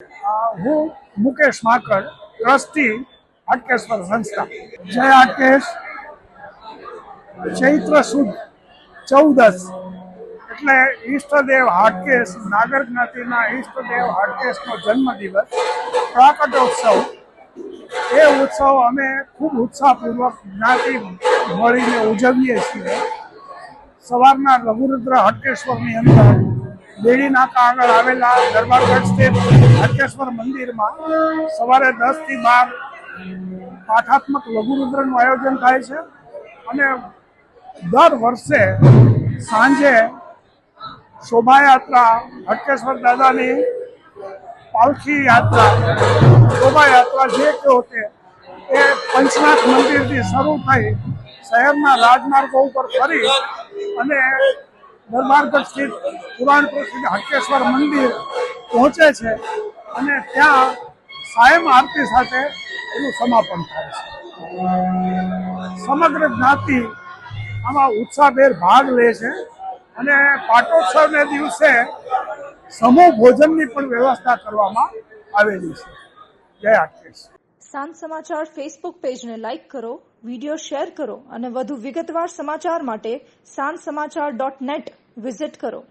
હું મુકેશ માકડ, ટ્રસ્ટી હાટકેશ્વર સંસ્થા. જય હાટકેશ. ચૈત્ર સુદ ચૌદસ. એટલે ઈષ્ટદેવ હાટકેશ, નાગર જ્ઞાતિના ઈષ્ટદેવ હાટકેશનો જન્મદિવસ પ્રાકટોત્સવ એ ઉત્સવ અમે ખૂબ ઉત્સાહપૂર્વક જ્ઞાતિ મળીને ઉજવીએ છીએ. સવારના લઘુરુદ્ર હટકેશ્વરની અંદર બેડી નાકા આગળ આવેલા દરબારગઢ સ્થિત હટકેશ્વર મંદિરમાં સવારે દસથી બાર પાઠાત્મક લઘુરુદ્રનું આયોજન થાય છે. અને દર વર્ષે સાંજે શોભાયાત્રા હટકેશ્વર દાદાની પાલખી યાત્રા, શોભાયાત્રા જે કહો તે, એ પંચનાથ મંદિરથી શરૂ થઈ શહેરના રાજમાર્ગો ઉપર ફરી અને દરબારગઢ સ્થિત પુરાણ પ્રસિદ્ધ હટકેશ્વર મંદિર પહોંચે છે અને ત્યાં સાયમ આરતી સાથે એનું સમાપન થાય છે. સમગ્ર જ્ઞાતિ આમાં ઉત્સાહભેર ભાગ લે છે અને પાટોત્સવને દિવસે સમૂહ ભોજનની પણ વ્યવસ્થા કરવામાં આવેલી છે. જય હાટકેશ સાંજ સમાચાર ફેસબુક પેજને લાઇક કરો વીડિયો શેર કરો અને વધુ વિગતવાર સમાચાર માટે સાંજ સમાચાર ડોટ નેટ વિઝિટ કરો.